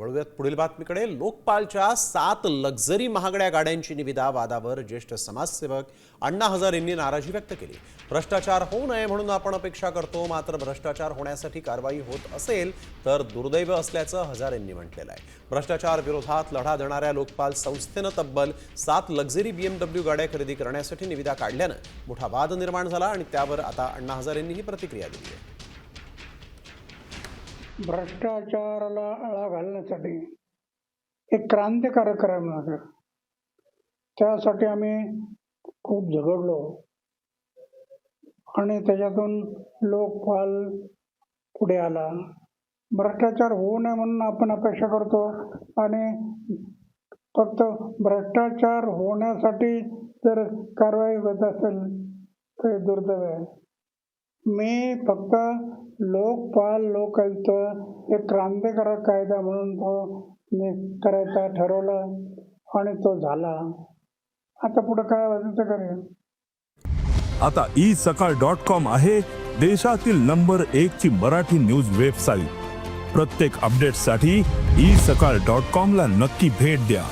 वळूयात पुढील बातमीकडे लोकपालच्या सात लक्झरी महागड्या गाड्यांची निविदा वादावर ज्येष्ठ समाजसेवक अण्णा हजारेंनी नाराजी व्यक्त केली. भ्रष्टाचार होऊ नये म्हणून आपण अपेक्षा करतो मात्र भ्रष्टाचार होण्यासाठी कारवाई होत असेल तर दुर्दैव असल्याचं हजारेंनी म्हटलेलं आहे. भ्रष्टाचार विरोधात लढा देणाऱ्या लोकपाल संस्थेनं तब्बल सात लक्झरी बीएमडब्ल्यू गाड्या खरेदी करण्यासाठी निविदा काढल्यानं मोठा वाद निर्माण झाला आणि त्यावर आता अण्णा हजारेंनी ही प्रतिक्रिया दिली आहे. भ्रष्टाचाराला आळा घालण्यासाठी एक क्रांतिकारक कार्यक्रम होता त्यासाठी आम्ही खूप झगडलो. आणि त्याच्यातून लोकपाल पुढे आला. भ्रष्टाचार होऊ नये म्हणून आपण अपेक्षा करतो. आणि फक्त भ्रष्टाचार होण्यासाठी जर कारवाई होत असेल तर दुर्दैव आहे. मी फक्त लोकपाल लोकायुक्त एक क्रांतिकारक कायदा म्हणून तो मी करायचा ठरवलं आणि तो झाला. आता पुढे काय व्हायचं ते आता ई सकाळ डॉट कॉम आहे देशातील नंबर एक ची मराठी न्यूज वेबसाईट. प्रत्येक अपडेटसाठी ई सकाळ डॉट कॉम ला नक्की भेट द्या.